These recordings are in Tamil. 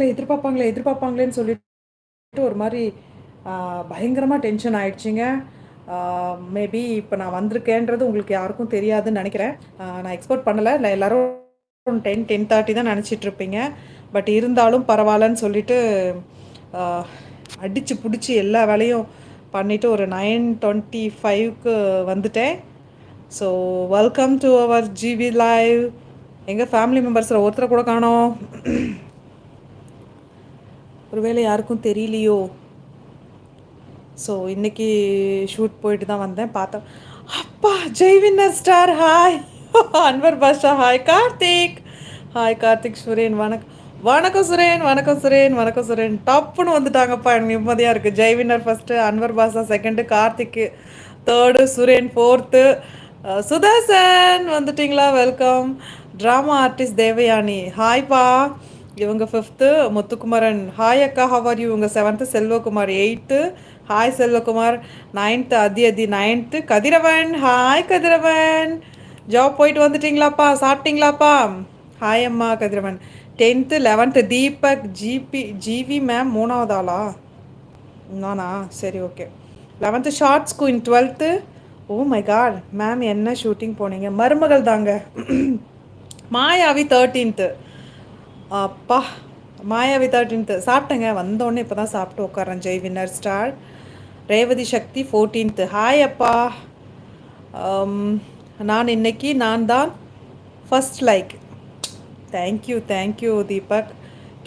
எதிர்பார்ப்பாங்களே எதிர்பார்ப்பாங்களேன்னு சொல்லிட்டு ஒரு மாதிரி பயங்கரமாக டென்ஷன் ஆயிடுச்சுங்க. மேபி இப்போ நான் வந்திருக்கேன்றது உங்களுக்கு யாருக்கும் தெரியாதுன்னு நினைக்கிறேன். நான் எக்ஸ்போர்ட் பண்ணலை. நான் எல்லோரும் டென் டென் தேர்ட்டி தான் நினச்சிட்ருப்பீங்க பட் இருந்தாலும் பரவாயில்லன்னு சொல்லிட்டு அடித்து பிடிச்சி எல்லா வேலையும் பண்ணிவிட்டு ஒரு நைன் டுவெண்ட்டி ஃபைவ்க்கு வந்துட்டேன் so welcome to our GV live எங்கள் ஃபேமிலி மெம்பர்ஸில் ஒருத்தரை கூட காணோம். ஒருவேளை யாருக்கும் தெரியலையோ. ஸோ இன்றைக்கி ஷூட் போயிட்டு தான் வந்தேன். பார்த்தேன் அப்பா Jai winner star hi Anwar Basha hi Karthik. Hi Karthik Suren வணக்கம் வணக்கம் சுரேன் வணக்கம் சுரேன் வணக்கம் சுரேன். டப்புன்னு வந்துட்டாங்கப்பா எனக்கு நிம்மதியாக இருக்குது Jai winner first Anwar Basha second Karthik third Suren fourth Sudarshan வந்துட்டிங்களா? Welcome drama artist Devayani. ஹாய்ப்பா இவங்க ஃபிஃப்த்து முத்துக்குமரன். ஹாய் அக்கா ஹவர் யூ இவங்க seventh Selvakumar eighth hi Selvakumar ninth அதி அதி ninth Kathiravan hi Kathiravan. Job போயிட்டு வந்துட்டிங்களாப்பா? சாப்பிட்டீங்களாப்பா? ஹாய் அம்மா Kathiravan. Tenth eleventh Deepak GB GV ma'am மூணாவது ஆளா? நானா? சரி okay eleventh shorts queen twelfth oh my God ma'am என்ன ஷூட்டிங் போனீங்க? மருமகள் தாங்க மாயாவி தேர்ட்டீன்த்து அப்பா மாயாவி தேர்ட்டீன்த்து சாப்பிட்டேங்க. வந்தோடனே இப்போ தான் சாப்பிட்டு உட்காரன் Jai winner star. Revathi Sakthi fourteenth hi அப்பா. Um, நான் இன்னைக்கு நான் தான் first like thank you thank you Deepak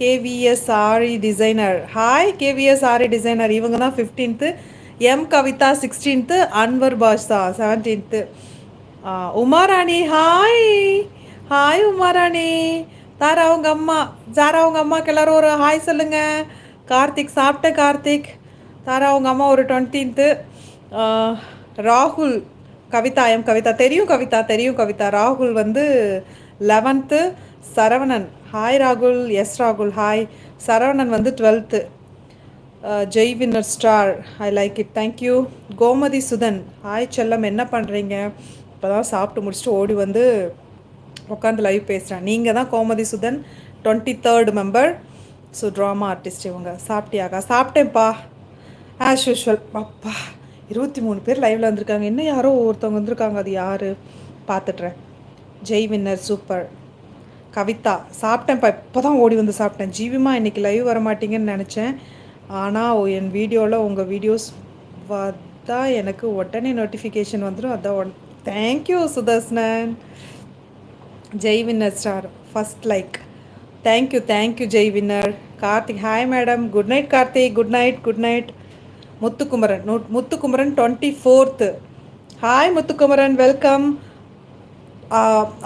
KVS Aari designer hi KVS Aari designer இவங்க தான் fifteenth M Kavitha sixteenth Anwar Basha seventeenth Umarani hi hi Umarani Tara அவங்க அம்மா. ஜாரா அவங்க அம்மாவுக்கு எல்லோரும் ஒரு ஹாய் சொல்லுங்க. கார்த்திக் சாப்பிட்ட கார்த்திக். தாரா அவங்க அம்மா ஒரு டுவெண்ட்டீன்த்து ராகுல் கவிதா எம் கவிதா. தெரியும் கவிதா தெரியும் கவிதா. ராகுல் வந்து லெவன்த்து சரவணன். ஹாய் ராகுல். எஸ் ராகுல். ஹாய் சரவணன் வந்து twelfth Jai winner star I like it thank you Gomathi Sudan. Hi செல்லம். என்ன பண்ணுறீங்க இப்போ தான் சாப்பிட்டு முடிச்சுட்டு ஓடி வந்து உட்காந்து லைவ் பேசுகிறேன் நீங்கள் தான் Gomathi Sudhan twenty third member so drama artist இவங்க. சாப்பிட்டியாக்கா? சாப்பிட்டேன்ப்பா. ஆஸ் யூஷுவல் அப்பா இருபத்தி மூணு பேர் லைவில் வந்திருக்காங்க. இன்னும் யாரோ ஒருத்தவங்க வந்திருக்காங்க. அது யார்? பார்த்துட்றேன் ஜெய் வின்னர் சூப்பர் கவிதா சாப்பிட்டேன்ப்பா. இப்போ தான் ஓடி வந்து சாப்பிட்டேன். ஜீவிமா இன்றைக்கி லைவ் வர மாட்டீங்கன்னு நினச்சேன். ஆனால் என் வீடியோவில் உங்கள் வீடியோஸ் வந்தால் எனக்கு உடனே நோட்டிஃபிகேஷன் வந்துடும் அதான் one thank you Sudarshan Jai winner star first like thank you thank you Jai winner Karthik hi madam good night Karthik good night good night Muthukumaran Muthukumaran twenty fourth hi Muthukumaran welcome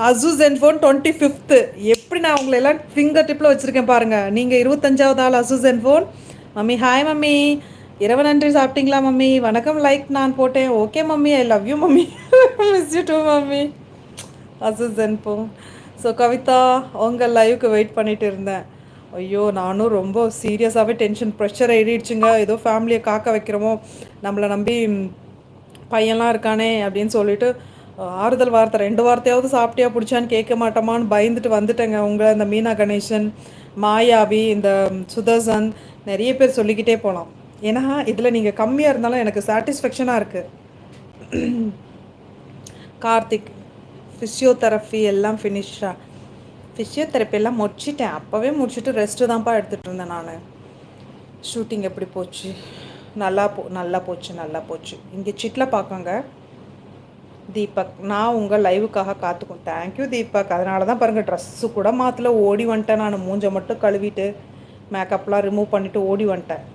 Asus and phone twenty fifth எப்படி நான் உங்களை எல்லாம் ஃபிங்கர் டிப்பில் வச்சுருக்கேன் பாருங்கள் நீங்கள் இருபத்தஞ்சாவது ஆள் Asus and phone mummy hi mummy இரவு நன்றி சாப்பிட்டீங்களா மம்மி வணக்கம் லைக் நான் போட்டேன் okay mummy I love you mummy miss you too mummy assistant போ ஸோ கவிதா உங்கள் லைவுக்கு வெயிட் பண்ணிட்டு இருந்தேன். ஐயோ நானும் ரொம்ப சீரியஸாகவே டென்ஷன் ப்ரெஷர் ஏறிடுச்சுங்க. ஏதோ ஃபேமிலியை காக்க வைக்கிறோமோ நம்மளை நம்பி பையன்லாம் இருக்கானே அப்படின்னு சொல்லிட்டு ஆறுதல் வார்த்தை ரெண்டு வார்த்தையாவது சாப்பிட்டியா பிடிச்சான்னு கேட்க மாட்டோமான்னு பயந்துட்டு வந்துட்டேங்க. உங்களை இந்த மீனா கணேசன் மாயாவி இந்த சுதர்சன் நிறைய பேர் சொல்லிக்கிட்டே போகலாம் ஏன்னா இதில் நீங்கள் கம்மியாக இருந்தாலும் எனக்கு சாட்டிஸ்ஃபேக்ஷனாக இருக்குது கார்த்திக் ஃபிசியோதெரப்பி எல்லாம் ஃபினிஷாக ஃபிசியோதெரப்பி எல்லாம் முடிச்சிட்டேன். அப்போவே முடிச்சுட்டு ரெஸ்ட்டு தான்ப்பா எடுத்துகிட்டு இருந்தேன் நான். ஷூட்டிங் எப்படி போச்சு? நல்லா போ நல்லா போச்சு நல்லா போச்சு. இங்கே சிட்டில் பார்க்கங்க தீபக் நான் உங்கள் லைவுக்காக காத்துக்கும் தேங்க்யூ தீபக். அதனால தான் பாருங்கள் ட்ரெஸ்ஸு கூட மாற்றல ஓடி வந்துட்டேன் நான். மூஞ்சை மட்டும் கழுவிட்டு மேக்கப்லாம் ரிமூவ் பண்ணிவிட்டு ஓடி வந்துட்டேன்.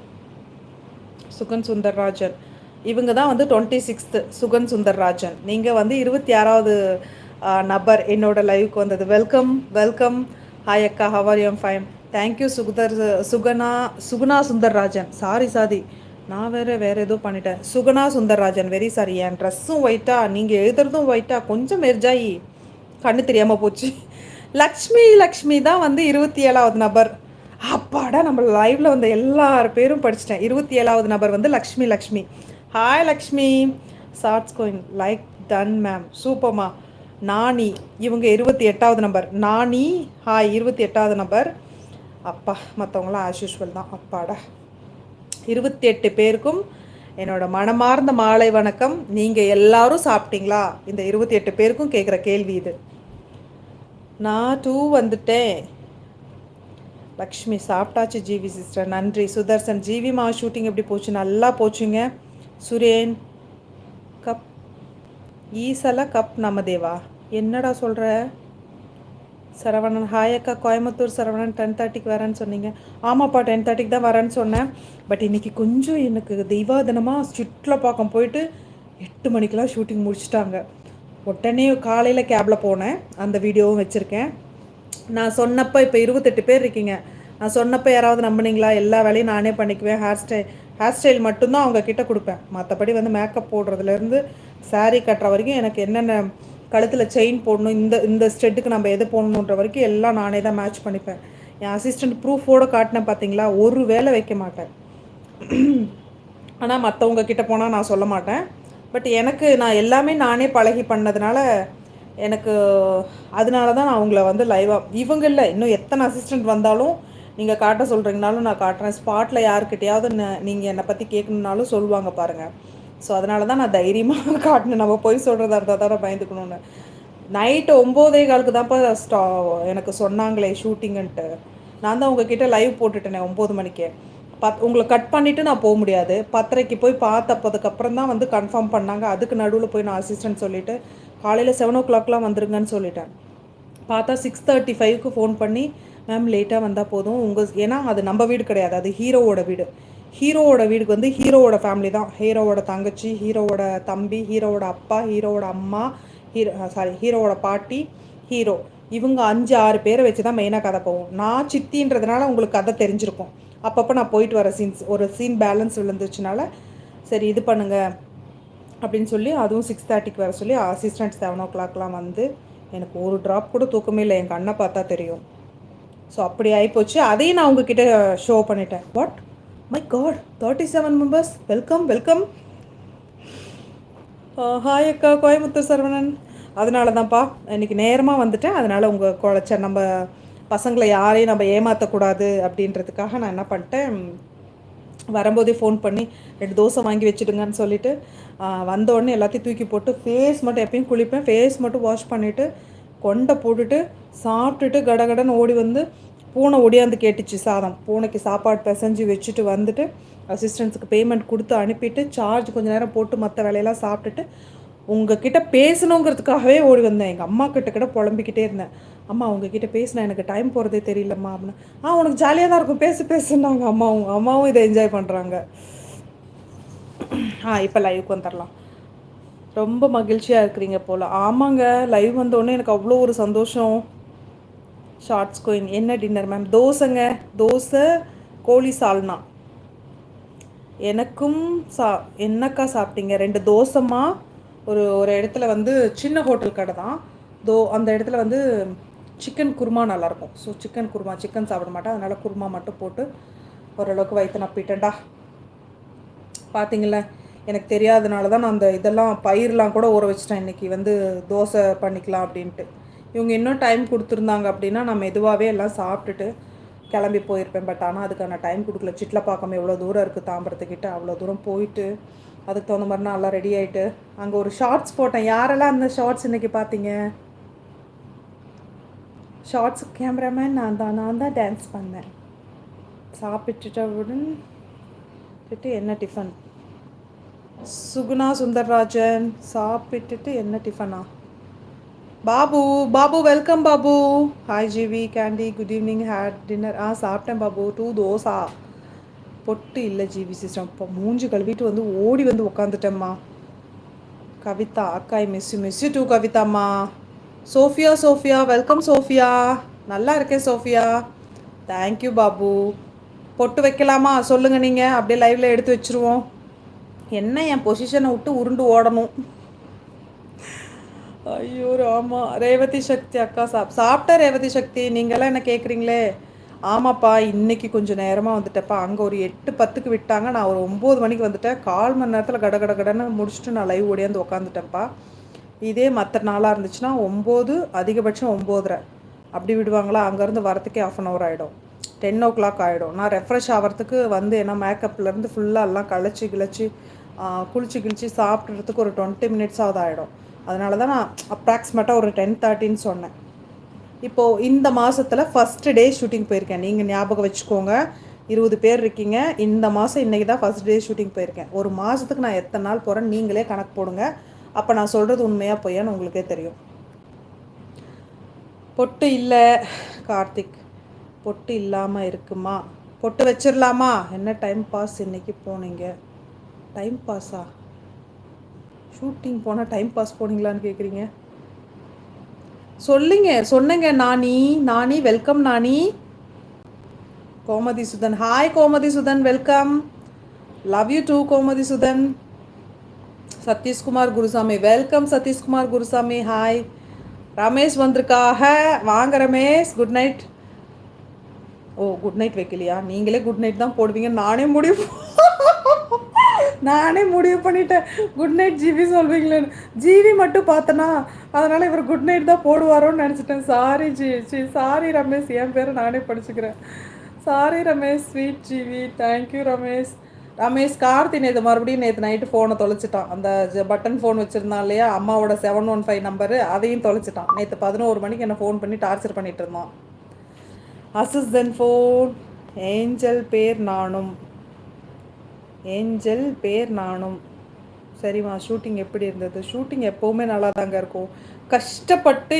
சுகன் சுந்தர்ராஜன். இவங்க தான் வந்து டுவெண்ட்டி சிக்ஸ்த்து சுகன் சுந்தர்ராஜன். நீங்கள் வந்து இருபத்தி ஆறாவது நபர் என்னோட லைவுக்கு வந்தது. வெல்கம் வெல்கம் ஹாய் அக்கா ஹவர் யூம் ஃபைன் தேங்க்யூ சுகுதர் சுகனா சுகுணா சுந்தர்ராஜன் சாரி சாதி நான் வேறு வேறு ஏதோ பண்ணிட்டேன். சுகனா சுந்தர்ராஜன் வெரி சாரி என் ட்ரெஸ்ஸும் ஒயிட்டா நீங்கள் எழுதுறதும் ஒயிட்டா கொஞ்சம் மெர்ஜாயி. கண்ணு தெரியாமல் போச்சு. லக்ஷ்மி லக்ஷ்மி தான் வந்து இருபத்தி ஏழாவது நபர். அப்பாடா நம்ம லைவில் வந்த எல்லார் பேரும் படிச்சிட்டேன். இருபத்தி ஏழாவது நபர் வந்து Lakshmi Lakshmi. Hi Lakshmi. Shorts coin like done ma'am சூப்பர்மா நானி இவங்க இருபத்தி எட்டாவது நம்பர் நானி ஹாய் இருபத்தி எட்டாவது நம்பர் அப்பா மற்றவங்களாம் ஆஸ் யூஷுவல் தான். அப்பாடா. இருபத்தி எட்டு பேருக்கும் என்னோட மனமார்ந்த மாலை வணக்கம். நீங்கள் எல்லாரும் சாப்பிட்டீங்களா? இந்த இருபத்தி எட்டு பேருக்கும் கேட்குற கேள்வி இது. நான் டூ வந்துட்டேன். லக்ஷ்மி சாப்பிட்டாச்சு ஜிவி சிஸ்டர் நன்றி. சுதர்சன் ஜிவி மா ஷூட்டிங் எப்படி போச்சு? நல்லா போச்சுங்க. சுரேன் ஈசல கப் நமதேவா என்னடா சொல்கிற சரவணன் ஹாயக்கா கோயம்புத்தூர் சரவணன் டென் தேர்ட்டிக்கு வரேன்னு சொன்னீங்க. ஆமாப்பா டென் தேர்ட்டிக்கு தான் வரேன்னு சொன்னேன். பட் இன்றைக்கி கொஞ்சம் எனக்கு தெய்வாதனமாக சுற்றுலா பக்கம் போயிட்டு எட்டு மணிக்கெலாம் ஷூட்டிங் முடிச்சிட்டாங்க. உடனே காலையில் கேபில் போனேன். அந்த வீடியோவும் வச்சுருக்கேன். நான் சொன்னப்போ இப்போ இருபத்தெட்டு பேர் இருக்கீங்க. நான் சொன்னப்போ யாராவது நம்பினீங்களா? எல்லா வேலையும் நானே பண்ணிக்குவேன். ஹேர் ஸ்டைல் ஹேர் ஸ்டைல் மட்டும்தான் அவங்க கிட்ட கொடுப்பேன். மற்றபடி வந்து மேக்கப் போடுறதுலேருந்து சாரீ கட்டுற வரைக்கும் எனக்கு என்னென்ன கழுத்தில் செயின் போடணும் இந்த இந்த ஸ்டெட்டுக்கு நம்ம எது போடணுன்ற வரைக்கும் எல்லாம் நானே தான் மேட்ச் பண்ணிப்பேன். என் அசிஸ்டண்ட் ப்ரூஃபோடு காட்டினேன் பார்த்தீங்களா ஒரு வேலை வைக்க மாட்டேன். ஆனால் மற்றவங்க கிட்ட போனால் நான் சொல்ல மாட்டேன். பட் எனக்கு நான் எல்லாமே நானே பழகி பண்ணதுனால எனக்கு அதனால தான் நான் அவங்கள வந்து லைவாக இவங்க இல்லை இன்னும் எத்தனை அசிஸ்டண்ட் வந்தாலும் நீங்கள் காட்ட சொல்கிறீங்கனாலும் நான் காட்டுறேன். ஸ்பாட்டில் யாருக்கிட்டையாவது நீங்கள் என்னை பற்றி கேட்கணுன்னாலும் சொல்லுவாங்க பாருங்கள் ஸோ அதனால தான் நான் தைரியமாக காட்டினேன் நம்ம போய் சொல்கிறதா இருந்தால் தான் பயந்துக்கணும்னு. நைட்டு ஒம்போதே காலுக்கு தான்ப்பா ஸ்டா எனக்கு சொன்னாங்களே ஷூட்டிங்குன்ட்டு நான் தான் உங்ககிட்ட லைவ் போட்டுட்டேனே ஒம்பது மணிக்கு. பத் உங்களை கட் பண்ணிவிட்டு நான் போக முடியாது. பத்தரைக்கு போய் பார்த்தப்பதுக்கப்புறம் தான் வந்து கன்ஃபார்ம் பண்ணாங்க. அதுக்கு நடுவில் போய் நான் அசிஸ்டன்ட் சொல்லிவிட்டு காலையில் செவன் ஓ கிளாக்லாம் வந்துருங்கன்னு சொல்லிட்டேன். பார்த்தா சிக்ஸ் தேர்ட்டி ஃபைவ்க்கு ஃபோன் பண்ணி மேம் லேட்டாக வந்தால் போதும். உங்கள் ஏன்னா அது நம்ம வீடு கிடையாது. அது ஹீரோவோட வீடு. ஹீரோவோட வீடுக்கு வந்து ஹீரோவோட ஃபேமிலி தான். ஹீரோவோட தங்கச்சி ஹீரோவோட தம்பி ஹீரோவோட அப்பா ஹீரோவோட அம்மா ஹீரோ சாரி ஹீரோவோட பாட்டி ஹீரோ. இவங்க அஞ்சு ஆறு பேரை வச்சு தான் மெயினாக கதை போவோம் நான் சித்தின்றதுனால உங்களுக்கு கதை தெரிஞ்சிருக்கும். அப்பப்போ நான் போயிட்டு வர சீன்ஸ் ஒரு சீன் பேலன்ஸ் விழுந்துச்சுனால சரி இது பண்ணுங்கள் அப்படின்னு சொல்லி அதுவும் சிக்ஸ் தேர்ட்டிக்கு வர சொல்லி அசிஸ்டன்ட் செவன் ஓ கிளாக்லாம் வந்து எனக்கு ஒரு ட்ராப் கூட தூக்கமே இல்லை. என் கண்ணை பார்த்தா தெரியும். ஸோ அப்படி ஆகிப்போச்சு அதையும் நான் உங்ககிட்ட ஷோ பண்ணிட்டேன். What my God thirty seven members welcome welcome hi அக்கா கோயம்புத்தூர் சரவணன். அதனால தான்ப்பா இன்றைக்கி நேரமாக வந்துட்டேன். அதனால் உங்கள் குழச்ச நம்ம பசங்களை யாரையும் நம்ம ஏமாற்றக்கூடாது அப்படின்றதுக்காக நான் என்ன பண்ணிட்டேன் வரும்போதே ஃபோன் பண்ணி ரெண்டு தோசை வாங்கி வச்சுடுங்கன்னு சொல்லிவிட்டு வந்தோடனே எல்லாத்தையும் தூக்கி போட்டு ஃபேஸ் மட்டும் எப்பயும் குளிப்பேன். ஃபேஸ் மட்டும் வாஷ் பண்ணிவிட்டு கொண்டை போட்டுட்டு சாப்பிட்டுட்டு கடகடன்னு ஓடி வந்து பூனை ஒடியாந்து கேட்டுச்சு சாதம். பூனைக்கு சாப்பாடு பிசைஞ்சு வச்சுட்டு வந்துட்டு அசிஸ்டன்ஸுக்கு பேமெண்ட் கொடுத்து அனுப்பிட்டு சார்ஜ் கொஞ்சம் நேரம் போட்டு மற்ற வேலையெல்லாம் சாப்பிட்டுட்டு உங்ககிட்ட பேசணுங்கிறதுக்காகவே ஓடி வந்தேன். எங்கள் அம்மா கிட்ட கிட்ட புலம்பிக்கிட்டே இருந்தேன். அம்மா உங்ககிட்ட பேசினா எனக்கு டைம் போகிறதே தெரியலம்மா அப்படின்னு. ஆ உனக்கு ஜாலியாக தான் இருக்கும். பேசு பேசுனாங்க அம்மாவும். அம்மாவும் இதை என்ஜாய் பண்ணுறாங்க ஆ இப்போ லைவுக்கு வந்துடலாம் ரொம்ப மகிழ்ச்சியாக இருக்கிறீங்க போல். ஆமாங்க லைவ் வந்தோடனே எனக்கு அவ்வளோ ஒரு சந்தோஷம். ஷார்ட்ஸ் கோயின் என்ன டின்னர் மேம் தோசைங்க. தோசை கோழி சால்னா. எனக்கும் சா என்னக்கா சாப்பிட்டீங்க? ரெண்டு தோசைமா ஒரு ஒரு இடத்துல வந்து சின்ன ஹோட்டல் கடை தான். தோ அந்த இடத்துல வந்து சிக்கன் குருமா நல்லாயிருக்கும். ஸோ சிக்கன் குருமா சிக்கன் சாப்பிட மாட்டேன். அதனால் குருமா மட்டும் போட்டு ஓரளவுக்கு வயிற்று நப்பிட்டேன்டா பார்த்தீங்கள எனக்கு தெரியாதனால தான் நான் அந்த இதெல்லாம் பயிரெலாம் கூட ஊற வச்சிட்டேன். இன்றைக்கி வந்து தோசை பண்ணிக்கலாம் அப்படின்ட்டு. இவங்க இன்னும் டைம் கொடுத்துருந்தாங்க அப்படின்னா நான் மெதுவாகவே எல்லாம் சாப்பிட்டுட்டு கிளம்பி போயிருப்பேன். பட் ஆனால் அதுக்கான டைம் கொடுக்கல. சிட்ல பார்க்காம எவ்வளோ தூரம் இருக்குது தாம்பரத்துக்கிட்ட? அவ்வளோ தூரம் போயிட்டு அதுக்கு தகுந்த மாதிரி நான் எல்லாம் ரெடி ஆகிட்டு அங்கே ஒரு ஷார்ட்ஸ் போட்டேன். யாரெல்லாம் அந்த ஷார்ட்ஸ் இன்றைக்கி பார்த்தீங்க? ஷார்ட்ஸ் கேமராமேன் நான் தான். நான் தான் டான்ஸ் பண்ணேன். சாப்பிட்டுட்டவுடன் என்ன டிஃபன் சுகுணா சுந்தர்ராஜன் சாப்பிட்டுட்டு என்ன டிஃபனா Babu Babu welcome Babu hi GV candy good evening had dinner ஆ சாப்பிட்டேன் பாபு டூ தோசா. பொட்டு இல்லை ஜிவி சிஸ்டம் இப்போ மூஞ்சி கழுவிட்டு வந்து ஓடி வந்து உட்காந்துட்டேம்மா கவிதா அக்காய் miss miss too கவிதாம்மா. Sophia Sophia welcome Sophia. நல்லா இருக்கேன் சோஃபியா. தேங்க்யூ பாபு பொட்டு வைக்கலாமா? சொல்லுங்கள் நீங்கள் அப்படியே லைவில் எடுத்து வச்சுருவோம். என்ன என் பொசிஷனை விட்டு உருண்டு ஓடணும்? ஐயோ ஆமாம் ரேவதி சக்தி அக்கா சாப் சாப்பிட்ட ரேவதி சக்தி நீங்களாம் என்ன கேட்குறீங்களே ஆமாப்பா இன்னைக்கு கொஞ்சம் நேரமாக வந்துட்டேப்பா. அங்கே ஒரு எட்டு பத்துக்கு விட்டாங்க. நான் ஒரு ஒம்பது மணிக்கு வந்துட்டேன். கால் மணி நேரத்தில் கட கட கடன்னு முடிச்சுட்டு நான் லைவ் ஓடியாந்து உக்காந்துட்டேன்ப்பா. இதே மற்ற நாளாக இருந்துச்சுன்னா ஒம்பது அதிகபட்சம் ஒம்போதரை. அப்படி விடுவாங்களா? அங்கேருந்து வரத்துக்கே ஆஃப் அன் ஹவர் ஆகிடும் டென் ஓ கிளாக் ஆகிடும் நான் ரெஃப்ரெஷ் ஆகிறதுக்கு வந்து ஏன்னா மேக்கப்லேருந்து ஃபுல்லாக எல்லாம் கழிச்சு கிழிச்சு குளிச்சு கிழிச்சு சாப்பிட்றதுக்கு ஒரு டுவெண்ட்டி மினிட்ஸாவது ஆகிடும் அதனால தான் நான் அப்ராக்சிமேட்டாக ஒரு டென் தேர்ட்டின்னு சொன்னேன். இப்போது இந்த மாதத்தில் ஃபஸ்ட்டு டே ஷூட்டிங் போயிருக்கேன். நீங்கள் ஞாபகம் வச்சுக்கோங்க. இருபது பேர் இருக்கீங்க. இந்த மாதம் இன்றைக்கி தான் ஃபஸ்ட் டே ஷூட்டிங் போயிருக்கேன். ஒரு மாதத்துக்கு நான் எத்தனை நாள் போகிறேன் நீங்களே கணக்கு போடுங்க. அப்போ நான் சொல்கிறது உண்மையாக பொய்யான்னு உங்களுக்கே தெரியும். பொட்டு இல்லை கார்த்திக். பொட்டு இல்லாமல் இருக்குமா? பொட்டு வச்சிடலாமா என்ன டைம் பாஸ் இன்றைக்கி போனீங்க? டைம் பாஸா ஷூட்டிங் போனால் டைம் பாஸ் போனீங்களான்னு கேட்குறீங்க சொல்லுங்க சொன்னங்க Nani Nani welcome Nani. Gomathi Sudhan. Hi Gomathi Sudhan welcome love you too Gomathi Sudhan. Satishkumar Gurusamy. Welcome Satishkumar Gurusamy. Hi Ramesh வந்திருக்காக. வாங்க Ramesh. Good night oh good night வைக்கலையா? நீங்களே குட் நைட் தான் போடுவீங்க நானே முடிவு நானே முடிவு பண்ணிட்டேன். குட் நைட் ஜிவி சொல்வீங்களேன்னு. ஜிவி மட்டும் பார்த்தனா அதனால் இவர் குட் நைட் தான் போடுவாரோன்னு நினச்சிட்டேன். Sorry ji ji sorry Ramesh. என் பேரை நானே படிச்சுக்கிறேன். Sorry Ramesh. Sweet Jivi thank you Ramesh. Ramesh Karthi நேற்று மறுபடியும் நேற்று நைட்டு ஃபோனை தொலைச்சிட்டான். அந்த பட்டன் ஃபோன் வச்சுருந்தான் இல்லையா? அம்மாவோட செவன் ஒன் ஃபைவ் நம்பரு அதையும் தொலைச்சிட்டான். நேற்று பதினோரு மணிக்கு என்னை ஃபோன் பண்ணி டார்ச்சர் பண்ணிட்டு இருந்தான். அசிஸ்டன்ட் ஃபோன் ஏஞ்சல் பேர் நானும். ஏஞ்சல் பேர் நானும். சரிம்மா ஷூட்டிங் எப்படி இருந்தது? ஷூட்டிங் எப்போவுமே நல்லா தாங்க இருக்கும். கஷ்டப்பட்டு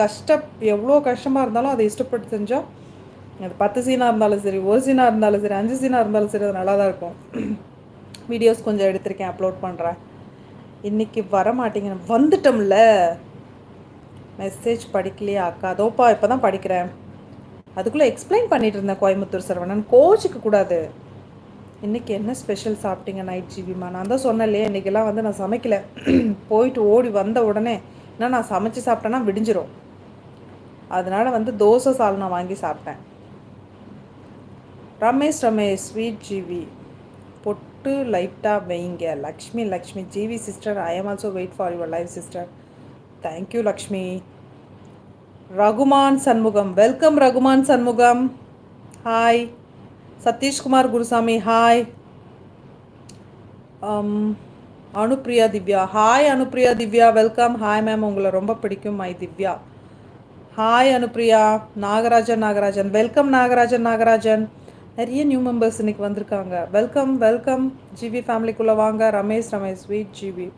கஷ்ட எவ்வளோ கஷ்டமாக இருந்தாலும் அதை இஷ்டப்பட்டு செஞ்சால் அது பத்து சீனாக இருந்தாலும் சரி ஒரு சீனாக இருந்தாலும் சரி அஞ்சு சீனாக இருந்தாலும் சரி அது நல்லா தான் இருக்கும். வீடியோஸ் கொஞ்சம் எடுத்திருக்கேன் அப்லோட் பண்ணுறேன் இன்றைக்கி வர மாட்டேங்க வந்துட்டோம்ல. மெசேஜ் படிக்கலையா அக்கா. அதோப்பா இப்போ தான் படிக்கிறேன். அதுக்குள்ளே எக்ஸ்பிளைன் பண்ணிகிட்டு இருந்தேன் கோயம்புத்தூர் சரவணன். கோச்சிக்க கூடாது. இன்றைக்கி என்ன ஸ்பெஷல் சாப்பிட்டீங்க நைட் ஜிபிமா நான் தான் சொன்னேன்லையே இன்றைக்கெல்லாம் வந்து நான் சமைக்கலை. போயிட்டு ஓடி வந்த உடனே ஏன்னா நான் சமைச்சு சாப்பிட்டேன்னா விடிஞ்சிரும். அதனால் வந்து தோசை சால்னா வாங்கி சாப்பிட்டேன். ரமேஷ் ரமேஷ் ஸ்வீட் ஜிவி பொட்டு லைட்டாக வைங்க. Lakshmi Lakshmi Jivi sister I am also wait for your life sister thank you Lakshmi. Rahman Shanmugam. Welcome Rahman Shanmugam. Hi Satishkumar Gurusamy hi um, Anupriya Divya. Hi Anupriya Divya. Welcome hi ma'am உங்களை ரொம்ப பிடிக்கும் my Divya. Hi Anupriya. Nagarajan Nagarajan. Welcome Nagarajan Nagarajan. நிறைய நியூ மெம்பர்ஸ் இன்னைக்கு வந்திருக்காங்க. வெல்கம் வெல்கம் ஜிவி ஃபேமிலிக்குள்ளே வாங்க. ரமேஷ் ரமேஷ். ஸ்வீட் ஜிவி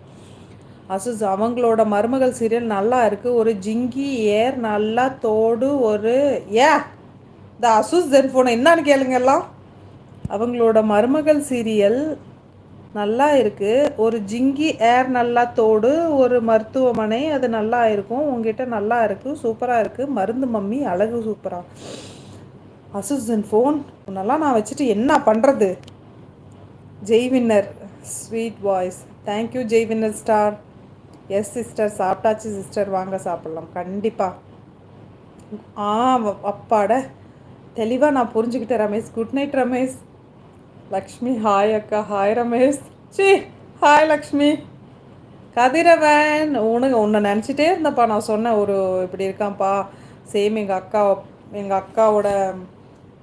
அசுஸ் அவங்களோட மருமகள் சீரியல் நல்லா இருக்குது ஒரு ஜிங்கி ஏர் நல்லா தோடு ஒரு ஏ இந்த அசுஸ் ஜென்ஃபோனை என்னான்னு கேளுங்க எல்லாம். அவங்களோட மருமகள் சீரியல் நல்லா இருக்குது ஒரு ஜிங்கி ஏர் நல்லா தோடு ஒரு மருத்துவமனை அது நல்லா இருக்கும். உங்ககிட்ட நல்லா இருக்குது சூப்பராக இருக்குது மருந்து மம்மி அழகு சூப்பராக அசுசன் ஃபோன் உன்னெல்லாம் நான் வச்சுட்டு என்ன பண்ணுறது Jai winner sweet voice thank you Jai winner star yes sister சாப்பிட்டாச்சு சிஸ்டர் வாங்க சாப்பிட்லாம். கண்டிப்பாக ஆ அப்பாட. தெளிவாக நான் புரிஞ்சுக்கிட்டேன் Ramesh. Good night Ramesh. Lakshmi hi அக்கா. ஹாய் ரமேஷ். சி ஹாய் லக்ஷ்மி. கதிரவன் உனக்கு உன்னை நினச்சிட்டே இருந்தப்பா நான் சொன்னேன் ஒரு இப்படி இருக்கான்ப்பா. சேம் எங்கள் அக்கா எங்கள் அக்காவோட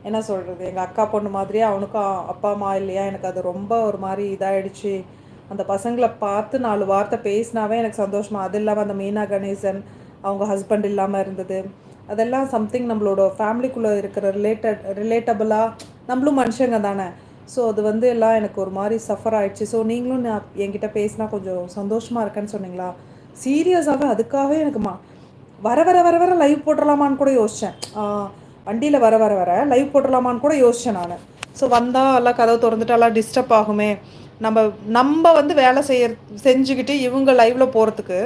என்ன சொல்கிறது எங்கள் அக்கா பொண்ணு மாதிரியே அவனுக்கும் அப்பா அம்மா இல்லையா? எனக்கு அது ரொம்ப ஒரு மாதிரி இதாகிடுச்சு அந்த பசங்களை பார்த்து நாலு வார்த்தை பேசினாவே எனக்கு சந்தோஷமாக அது இல்லாமல் அந்த மீனா கணேசன் அவங்க ஹஸ்பண்ட் இல்லாமல் இருந்தது. அதெல்லாம் சம்திங் நம்மளோட ஃபேமிலிக்குள்ளே இருக்கிற ரிலேட்டட் ரிலேட்டபிளாக நம்மளும் மனுஷங்க தானே. ஸோ அது வந்து எல்லாம் எனக்கு ஒரு மாதிரி சஃபர் ஆகிடுச்சு ஸோ நீங்களும் நான் என்கிட்ட பேசினா கொஞ்சம் சந்தோஷமாக இருக்கேன்னு சொன்னீங்களா? சீரியஸாகவே அதுக்காகவே எனக்கு மா வர வர வர வர லைவ் போட்டுடலாமான்னு கூட யோசித்தேன் வண்டியில் வர வர வர லைவ் போட்டுடலாமான்னு கூட யோசித்தேன் நான். ஸோ வந்தால் எல்லாம் கதவை திறந்துட்டு எல்லாம் டிஸ்டர்ப் ஆகுமே. நம்ம நம்ம வந்து வேலை செய்ய செஞ்சுக்கிட்டு இவங்க லைவில் போகிறதுக்கு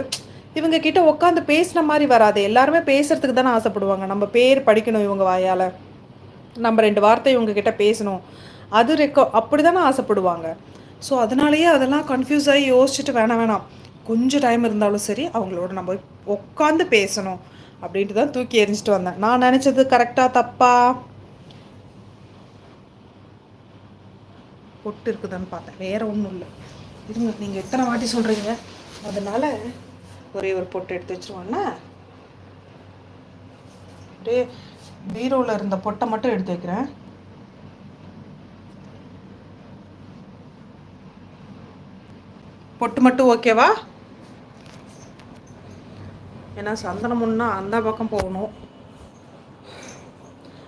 இவங்க கிட்ட உட்காந்து பேசின மாதிரி வராது. எல்லாருமே பேசுறதுக்கு தானே ஆசைப்படுவாங்க. நம்ம பேர் படிக்கணும் இவங்க வாயால். நம்ம ரெண்டு வார்த்தை இவங்க கிட்ட பேசணும். அது ரெக்கோ அப்படி தானே ஆசைப்படுவாங்க. ஸோ அதனாலேயே அதெல்லாம் கன்ஃபியூஸ் ஆகி யோசிச்சுட்டு வேணாம் வேணாம். கொஞ்சம் டைம் இருந்தாலும் சரி அவங்களோட நம்ம உட்காந்து பேசணும் அப்படின்ட்டு தான் தூக்கி எரிஞ்சிட்டு வந்தேன். நான் நினச்சது கரெக்டாக தப்பா? பொட்டு இருக்குதான்னு பார்த்தேன். வேற ஒன்றும் இல்லை. இருங்க நீங்கள் எத்தனை வாட்டி சொல்கிறீங்க அதனால் ஒரே ஒரு பொட்டு எடுத்து வச்சுருவாண்ணா அப்படியே பீரோவில் இருந்த பொட்டை மட்டும் எடுத்து வைக்கிறேன். பொட்டு மட்டும் ஓகேவா ஏன்னா சந்தனமுன்னா அந்த பக்கம் போகணும்.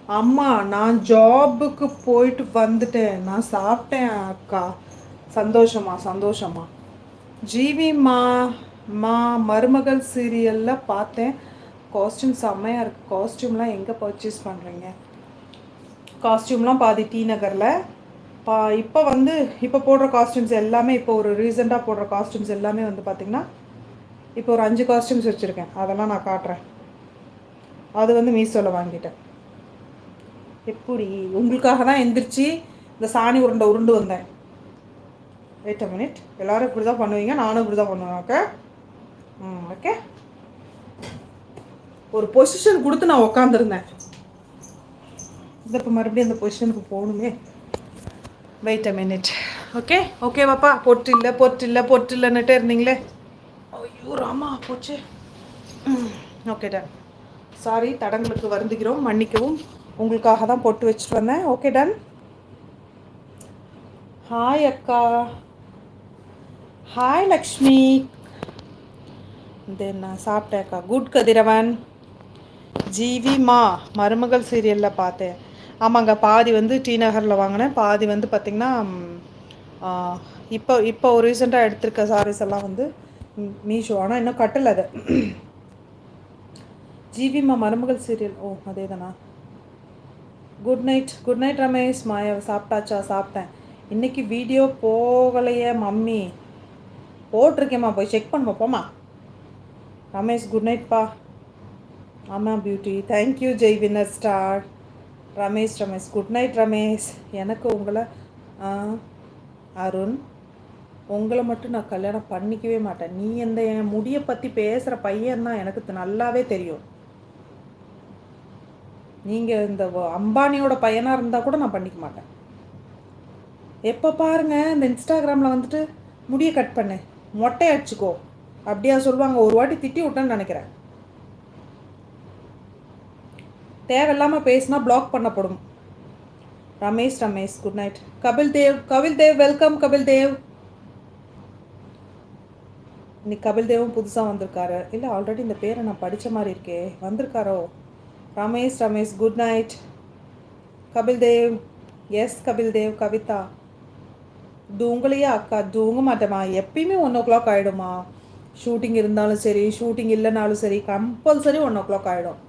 அம்மா நான் ஜாபுக்கு போயிட்டு வந்துட்டேன். நான் சாப்பிட்டேன் அக்கா. சந்தோஷமா சந்தோஷமா. ஜீவிமா மா மருமகள் சீரியலில் பார்த்தேன். காஸ்டியூம் செம்மையாக இருக்குது காஸ்டியூம்லாம் எங்கே பர்ச்சேஸ் பண்ணுறீங்க காஸ்டியூம்லாம் பாதி டி நகரில். பா இப்போ வந்து இப்போ போடுற காஸ்டியூம்ஸ் எல்லாமே இப்போ ஒரு ரீசெண்டாக போடுற காஸ்டியூம்ஸ் எல்லாமே வந்து பார்த்திங்கன்னா இப்போ ஒரு அஞ்சு காஸ்டியூம்ஸ் வச்சுருக்கேன். அதெல்லாம் நான் காட்டுறேன். அது வந்து மீசோவில் வாங்கிட்டேன். எப்படி? உங்களுக்காக தான் எந்திரிச்சு இந்த சாணி உருண்டை உருண்டு வந்தேன். வெயிட் அ மினிட் எல்லோரும் இப்படி தான் பண்ணுவீங்க. நானும் இப்படி தான் பண்ணுவேன். ஓகே ஓகே ஒரு பொசிஷன் கொடுத்து நான் உக்காந்துருந்தேன். இந்த இப்போ மறுபடியும் அந்த பொசிஷனுக்கு போகணுமே. Wait a minute okay okay பாப்பா. பொட்டு இல்லை பொட்டு இல்லை பொட்டு இல்லைன்னுட்டே இருந்தீங்களே. ஐயோ ராமா போச்சு. ஓகே டன் சாரி தடங்களுக்கு வருந்துகிறோம் மன்னிக்கவும். உங்களுக்காக தான் பொட்டு வச்சுட்டு வந்தேன். ஓகே டன் ஹாய் அக்கா. ஹாய் லக்ஷ்மி. தென் நான் சாப்பிட்டேக்கா குட் கதிரவன். ஜீவிமா மருமகள் சீரியலில் பார்த்தேன். ஆமாங்க பாதி வந்து டி நகரில் வாங்கினேன். பாதி வந்து பார்த்திங்கன்னா இப்போ இப்போ ஒரு ரீசெண்டாக எடுத்திருக்க சாரீஸ் எல்லாம் வந்து மீஷோ. ஆனால் இன்னும் கட்டலை அதை. ஜீவிமா மருமகள் சீரியல் ஓ அதே தானா good night good night Ramesh Maya சாப்பிட்டாச்சா? சாப்பிட்டேன். இன்றைக்கி வீடியோ போகலையே மம்மி. போட்டிருக்கேம்மா. போய் செக் பண்ணுமா போமா ரமேஷ் குட் நைட்ப்பா ஆமாம் beauty thank you Jai winner star Ramesh Ramesh. Good night Ramesh. எனக்கு உங்களை அருண் உங்களை மட்டும் நான் கல்யாணம் பண்ணிக்கவே மாட்டேன். நீ இந்த என் முடியை பற்றி பேசுகிற பையன் தான் எனக்கு நல்லாவே தெரியும். நீங்கள் இந்த அம்பானியோட பையனாக இருந்தால் கூட நான் பண்ணிக்க மாட்டேன். எப்போ பாருங்கள் இந்த இன்ஸ்டாகிராமில் வந்துட்டு முடியை கட் பண்ணு. மொட்டை அடிச்சுக்கோ. அப்படியா சொல்லுவாங்க. ஒரு வாட்டி திட்டி விட்டேன்னு நினைக்கிறேன். தேவையில்லாமல் பேசினா பிளாக் பண்ணப்படும். Ramesh Ramesh good night Kapil Dev Kapil Dev welcome Kapil Dev இன்னைக்கு கபில் தேவும் புதுசாக வந்திருக்காரு. இல்லை ஆல்ரெடி இந்த பேரை நான் படித்த மாதிரி இருக்கே. வந்திருக்காரோ? Ramesh Ramesh good night Kapil Dev yes Kapil Dev Kavitha. தூங்கலையா அக்கா? தூங்க மாட்டேம்மா. எப்பயுமே ஒன் ஓ கிளாக் ஆகிடுமா ஷூட்டிங் இருந்தாலும் சரி ஷூட்டிங் இல்லைனாலும் சரி கம்பல்சரி ஒன் ஓ கிளாக் ஆகிடும்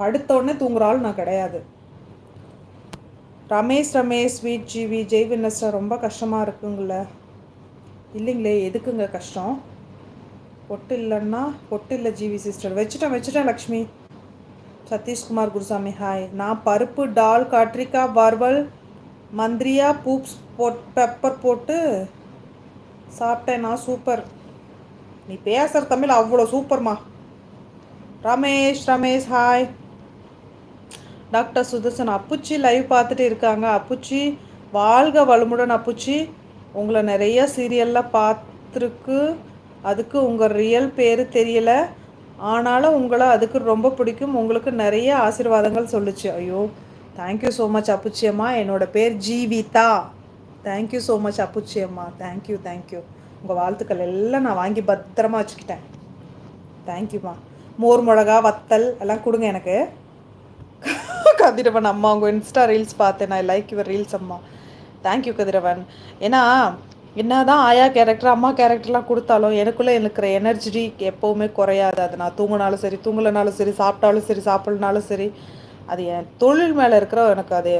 படுத்தோடனே தூங்குற ஆள் நான் கிடையாது. Ramesh Ramesh sweet Jivi Jai winner star ரொம்ப கஷ்டமாக இருக்குங்கள இல்லைங்களே எதுக்குங்க கஷ்டம்? பொட்டு இல்லைன்னா பொட்டு இல்லை ஜிவி சிஸ்டர் வச்சுட்டேன் வச்சுட்டேன் லக்ஷ்மி. சதீஷ்குமார் குருசாமி ஹாய் நான் பருப்பு டால் கட்ரிக்காய் வர்வல் மந்திரியா பூப்ஸ் போட் பெப்பர் போட்டு சாப்பிட்டேன் நான் சூப்பர் நீ பேசுகிற தமிழ் அவ்வளோ சூப்பர்மா. ரமேஷ் ரமேஷ் ஹாய் டாக்டர் சுதர்சன் அப்புச்சி லைவ் பார்த்துட்டு இருக்காங்க. அப்புச்சி வாழ்க வளமுடன் அப்புச்சி. உங்களை நிறைய சீரியல்லாம் பார்த்துருக்கு. அதுக்கு உங்கள் ரியல் பேர் தெரியல. ஆனாலும் உங்களை அதுக்கு ரொம்ப பிடிக்கும். உங்களுக்கு நிறைய ஆசீர்வாதங்கள் சொல்லுச்சு. ஐயோ தேங்க்யூ ஸோ மச் அப்புச்சி அம்மா. என்னோடய பேர் Jeevitha. Thank you so much அப்புச்சி அம்மா. தேங்க்யூ தேங்க்யூ உங்கள் வாழ்த்துக்கள் எல்லாம் நான் வாங்கி பத்திரமா வச்சுக்கிட்டேன். தேங்க்யூம்மா மோர் மிளகா வத்தல் எல்லாம் கொடுங்க எனக்கு. கதிரவன் அம்மா உங்கள் இன்ஸ்டா ரீல்ஸ் பார்த்தேன். நான் லைக் யுவர் ரீல்ஸ் அம்மா. Thank you Kathiravan. ஏன்னா என்ன தான் ஆயா கேரக்டர் அம்மா கேரக்டர்லாம் கொடுத்தாலும் எனக்குள்ளே இருக்கிற எனர்ஜி எப்போவுமே குறையாது. அது நான் தூங்கினாலும் சரி தூங்கலைனாலும் சரி சாப்பிட்டாலும் சரி சாப்பிட்லனாலும் சரி அது என் தொழில் மேலே இருக்கிற எனக்கு அது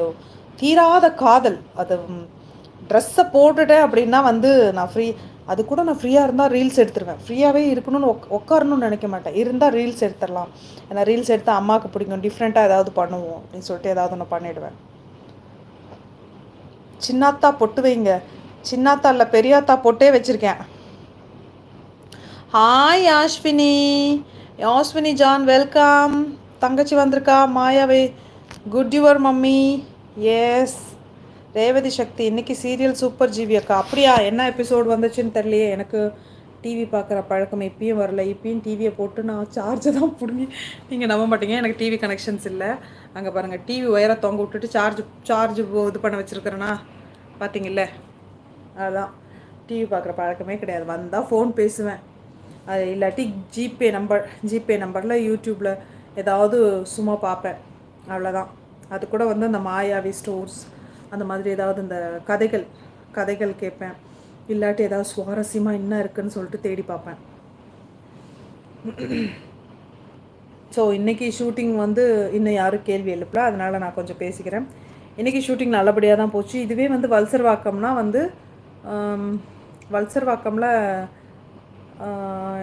தீராத காதல். அது ட்ரெஸ்ஸை போட்டுட்டேன் அப்படின்னா வந்து நான் ஃப்ரீ அது கூட நான் ஃப்ரீயாக இருந்தால் ரீல்ஸ் எடுத்துருவேன். ஃப்ரீயாகவே இருக்கணும்னு உக் உட்காரணும்னு நினைக்க மாட்டேன். இருந்தால் ரீல்ஸ் எடுத்துடலாம் ஏன்னா ரீல்ஸ் எடுத்தால் அம்மாவுக்கு பிடிக்கும். டிஃப்ரெண்ட்டாக ஏதாவது பண்ணுவோம். அப்படின்னு சொல்லிட்டு ஏதாவது ஒன்று பண்ணிவிடுவேன் சின்னாத்தா பொட்டு வைங்க. சின்னாத்தா இல்லை பெரியாத்தா பொட்டே வச்சுருக்கேன். Hi Ashwini Ashwini John welcome தங்கச்சி வந்திருக்கா. மாயாவே. Good your mummy yes Revathi Shakthi இன்னைக்கு சீரியல் சூப்பர் ஜிவி அக்கா. அப்படியா? என்ன எபிசோடு வந்துச்சுன்னு தெரியலையே. எனக்கு டிவி பார்க்குற பழக்கம் இப்பயும் வரல. இப்பயும் டிவியை போட்டு நான் சார்ஜை தான் பிடுங்கி நீங்கள் நம்ப மாட்டீங்க. எனக்கு டிவி கனெக்ஷன்ஸ் இல்லை. அங்கே பாருங்கள் டிவி ஒயரை தொங்க விட்டுட்டு சார்ஜ் சார்ஜ் இது பண்ண வச்சுருக்கிறேன்னா பார்த்தீங்கல்ல அதுதான் டிவி பார்க்குற பழக்கமே கிடையாது. வந்தால் ஃபோன் பேசுவேன். அது இல்லாட்டி ஜிபே நம்பர் ஜிபே நம்பரில் யூடியூப்பில் ஏதாவது சும்மா பார்ப்பேன். அவ்வளோதான் அது கூட வந்து அந்த மாயாவி ஸ்டோர்ஸ் அந்த மாதிரி ஏதாவது இந்த கதைகள் கதைகள் கேட்பேன். இல்லாட்டி ஏதாவது சுவாரஸ்யமாக என்ன இருக்குன்னு சொல்லிட்டு தேடி பார்ப்பேன். ஸோ இன்றைக்கி ஷூட்டிங் வந்து இன்னும் யாரும் கேள்வி எழுப்பல. அதனால் நான் கொஞ்சம் பேசிக்கிறேன். இன்றைக்கி ஷூட்டிங் நல்லபடியாக தான் போச்சு. இதுவே வந்து வல்சர் வாக்கம்னா வந்து வல்சர் வாக்கமில்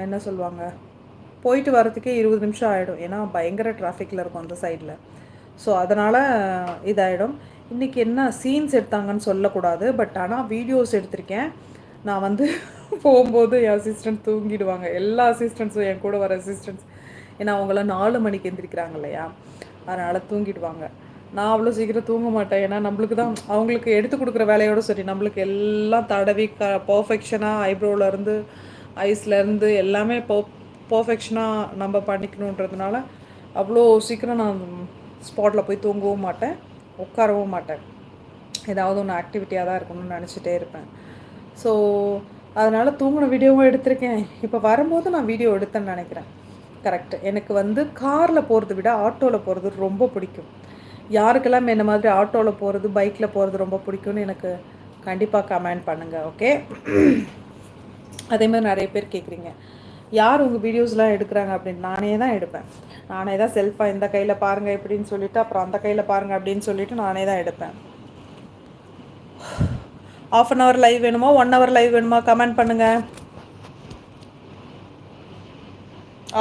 என்ன சொல்லுவாங்க? போயிட்டு வரதுக்கே இருபது நிமிஷம் ஆகிடும் ஏன்னா பயங்கர டிராஃபிக்கில் இருக்கும் அந்த சைடில் ஸோ அதனால் இதாகிடும் இன்றைக்கி என்ன சீன்ஸ் எடுத்தாங்கன்னு சொல்லக்கூடாது பட் ஆனால் வீடியோஸ் எடுத்திருக்கேன். நான் வந்து போகும்போது என் அசிஸ்டண்ட் தூங்கிடுவாங்க. எல்லா அசிஸ்டண்ட்ஸும் என் கூட வர அசிஸ்டண்ட்ஸ் ஏன்னா அவங்களாம் நாலு மணிக்கு எந்திரிக்கிறாங்க இல்லையா? அதனால் தூங்கிடுவாங்க. நான் அவ்வளோ சீக்கிரம் தூங்க மாட்டேன். ஏன்னா நம்மளுக்கு தான் அவங்களுக்கு எடுத்து கொடுக்குற வேலையோடு சரி நம்மளுக்கு எல்லாம் தடவி க பர்ஃபெக்ஷனாக ஐப்ரோவிலேருந்து ஐஸ்லேருந்து எல்லாமே போ பர்ஃபெக்ஷனாக நம்ம பண்ணிக்கணுன்றதுனால அவ்வளோ சீக்கிரம் நான் ஸ்பாட்டில் போய் தூங்கவும் மாட்டேன். உட்காரவும் மாட்டேன். ஏதாவது ஒன்று ஆக்டிவிட்டியாக தான் இருக்கணும்னு நினச்சிட்டே இருப்பேன். ஸோ அதனால் தூங்கின வீடியோவும் எடுத்திருக்கேன். இப்போ வரும்போது நான் வீடியோ எடுத்தேன்னு நினைக்கிறேன். கரெக்ட் எனக்கு வந்து காரில் போகிறத விட ஆட்டோவில் போகிறது ரொம்ப பிடிக்கும். யாருக்கெல்லாம் என்ன மாதிரி ஆட்டோவில் போகிறது பைக்கில் போகிறது ரொம்ப பிடிக்கும்னு எனக்கு கண்டிப்பாக கமெண்ட் பண்ணுங்கள் ஓகே அதே மாதிரி நிறைய பேர் கேட்குறீங்க யார் உங்கள் வீடியோஸ்லாம் எடுக்கிறாங்க அப்படின்னு? நானே தான் எடுப்பேன். நானே தான் செல்ஃபாக இந்த கையில் பாருங்கள் எப்படின்னு சொல்லிவிட்டு அப்புறம் அந்த கையில் பாருங்கள் அப்படின்னு சொல்லிவிட்டு நானே தான் எடுப்பேன். ஆஃப் அன் ஹவர் லைவ் வேணுமா? ஒன் ஹவர் லைவ் வேணுமா? கமெண்ட் பண்ணுங்கள்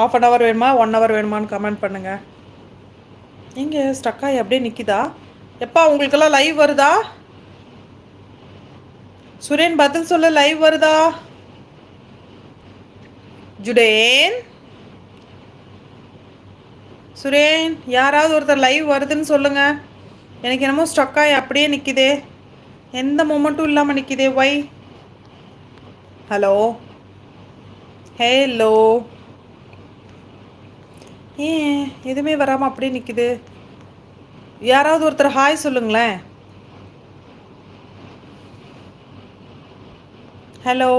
ஆஃப் அன் ஹவர் வேணுமா? ஒன் ஹவர் வேணுமான்னு கமெண்ட் பண்ணுங்கள் இங்கே ஸ்டக்காகி அப்படியே நிற்கிதா எப்பா உங்களுக்கெல்லாம் லைவ் வருதா? சுரேன் பதில் சொல்ல லைவ் வருதா? ஜுடேன்? சுரேன் யாராவது ஒருத்தர் லைவ் வருதுன்னு சொல்லுங்க. எனக்கு என்னமோ ஸ்டக்காகி அப்படியே நிற்கிதே எந்த மூமெண்ட்டும் இல்லாமல் நிற்கிதே ஒய் ஹலோ ஹேலோ ஏன் எதுவுமே வராமல் அப்படியே நிற்குது யாராவது ஒருத்தர் ஹாய் சொல்லுங்களேன். ஹலோ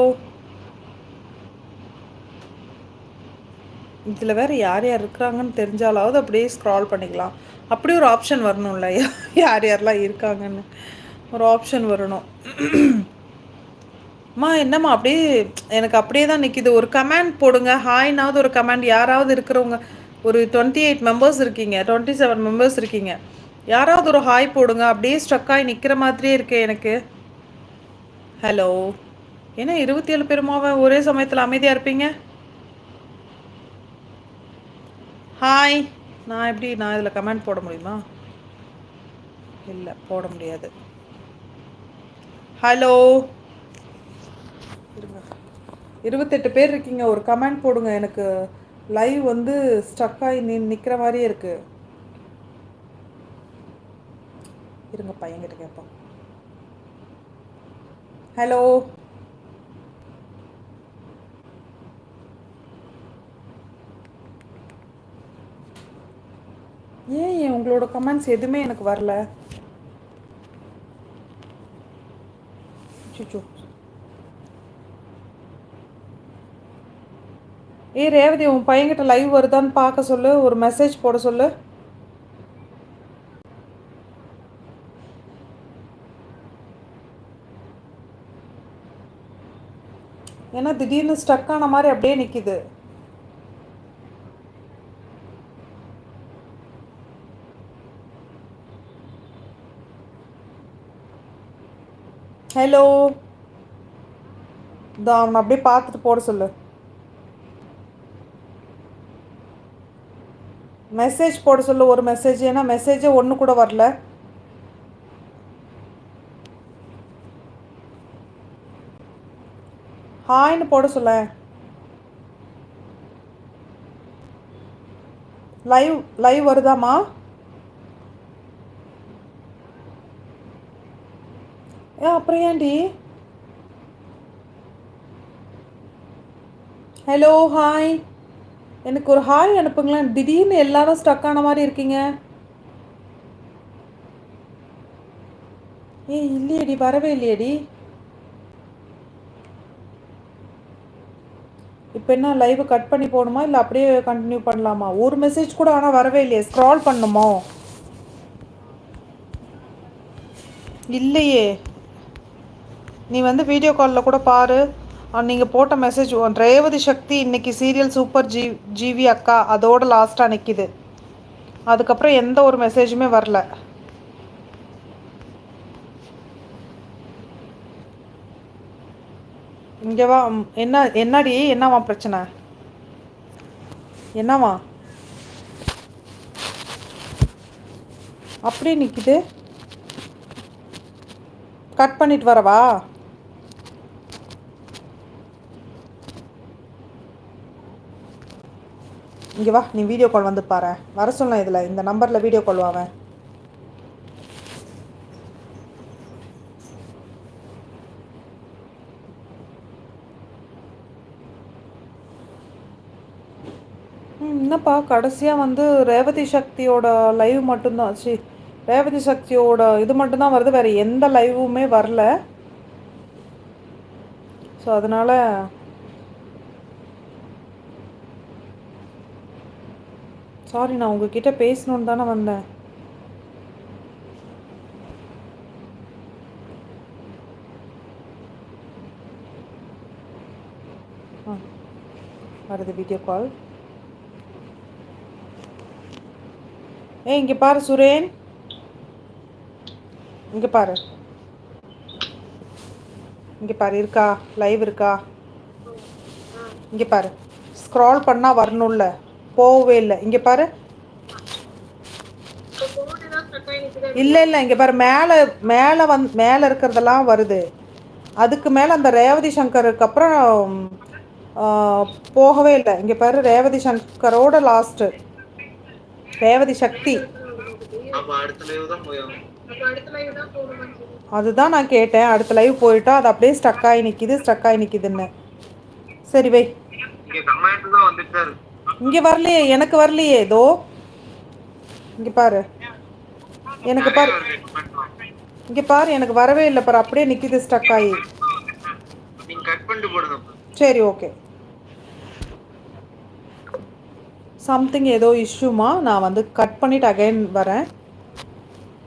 இதில் வேறு யார் யார் இருக்கிறாங்கன்னு தெரிஞ்சாலாவது அப்படியே ஸ்க்ரால் பண்ணிக்கலாம். அப்படி ஒரு ஆப்ஷன் வரணும்ல. யார் யாரெல்லாம் இருக்காங்கன்னு. ஒரு ஆப்ஷன் வரணும். அம்மா என்னம்மா அப்படியே எனக்கு அப்படியே தான் நிற்கிது ஒரு கமெண்ட் போடுங்க. ஹாய்னாவது ஒரு கமெண்ட் யாராவது இருக்கிறவங்க ஒரு டுவெண்ட்டி எயிட் மெம்பர்ஸ் இருக்கீங்க. டுவெண்ட்டி செவன் மெம்பர்ஸ் இருக்கீங்க. யாராவது ஒரு ஹாய் போடுங்க. அப்படியே ஸ்ட்ரக்காகி நிற்கிற மாதிரியே இருக்கு எனக்கு. ஹலோ ஏன்னா இருபத்தி ஏழு பேருமாவை ஒரே சமயத்தில் அமைதியாக இருப்பீங்க? ஹாய் நான் எப்படி நான் இதில் கமெண்ட் போட முடியுமா? இல்லை போட முடியாது. ஹலோ இருபத்தெட்டு பேர் இருக்கீங்க. ஒரு கமெண்ட் போடுங்க. எனக்கு லைவ் வந்து ஸ்டக்காகி நீ நிற்கிற மாதிரியே இருக்குது இருங்க பையன்கிட்ட கேட்போம் ஹலோ ஏன் உங்களோட கமெண்ட்ஸ் எதுவுமே எனக்கு வரல? ஏ ரேவதி உன் பையன்கிட்ட லைவ் வருதான்னு பார்க்க சொல்லு ஒரு மெசேஜ் போட சொல்லு. ஏன்னா திடீர்னு ஸ்டக் ஆன மாதிரி அப்படியே நிற்கிது ஹலோ இதோ அவனை அப்படியே பார்த்துட்டு போட சொல்லு. மெசேஜ் போட சொல்லு ஒரு மெசேஜ் ஏன்னா மெசேஜே ஒன்று கூட வரல. ஹாய்னு போட சொல்ல. லைவ் லைவ் வருதாமா ஏ Ah, அப்புறம் ஏன்டி? ஹலோ ஹாய் எனக்கு ஒரு ஹாய் அனுப்புங்களேன். திடீர்னு எல்லாரும் ஸ்டக் ஆன மாதிரி இருக்கீங்க. ஏ இல்லையேடி வரவே இல்லையடி. இப்போ என்ன லைவ் கட் பண்ணி போகணுமா? இல்லை அப்படியே கண்டினியூ பண்ணலாமா? ஒரு மெசேஜ் கூட ஆனால் வரவே இல்லையே. ஸ்க்ரால் பண்ணுமோ? இல்லையே. நீ வந்து வீடியோ காலில் கூட பாரு. நீங்கள் போட்ட மெசேஜ் ரேவதி சக்தி இன்னைக்கு சீரியல் சூப்பர் ஜி ஜிவி அக்கா அதோட லாஸ்ட்டாக நிற்கிது அதுக்கப்புறம் எந்த ஒரு மெசேஜுமே வரல. இங்கே வா என்ன என்னடி என்னவா பிரச்சனை? என்னவா அப்படியே நிற்கிது கட் பண்ணிட்டு வரவா? இங்கே வா நீ வீடியோ கால் வந்து பாரு. வர சொன்னேன் இதில் இந்த நம்பரில் வீடியோ கால் வாவேன் என்னப்பா கடைசியாக வந்து ரேவதி சக்தியோட லைவ் மட்டும்தான். சி ரேவதி சக்தியோட இது மட்டும்தான் வருது வேறு எந்த லைவுமே வரல. ஸோ அதனால் சாரி நான் உங்ககிட்ட பேசணுன்னு தானே வந்தேன். ஆ வருது வீடியோ கால் ஏய் இங்கே பாரு சுரேன். இங்கே பாரு. இங்கே பாரு இருக்கா? லைவ் இருக்கா? இங்கே பாரு. ஸ்க்ரால் பண்ணால் வரணும்ல. போகவே இல்லை. இங்கே பாரு. இல்லை இல்லை இங்கே பாரு. மேலே மேலே வந் மேலே இருக்கிறதெல்லாம் வருது. அதுக்கு மேலே அந்த ரேவதி சங்கருக்கு அப்புறம் போகவே இல்லை. இங்கே பாரு ரேவதி சங்கரோட லாஸ்ட்டு ரேவதி சக்தி. அதுதான் நான் கேட்டேன். அடுத்த லைவ் போயிட்டா அது அப்படியே ஸ்டக் ஆகி நிற்கிது ஸ்டக் ஆகி நிற்கிதுன்னு சரி வை. இங்க இங்கே வரலையே எனக்கு வரலையே ஏதோ இங்கே பாரு. எனக்கு பாரு. இங்க இங்கே பாரு எனக்கு வரவே இல்லை பாரு. அப்படியே நிற்கிது ஸ்டக் ஆகி. சரி ஓகே சம்திங் ஏதோ இஷ்யூமா நான் வந்து கட் பண்ணிவிட்டு அகைன் வரேன்.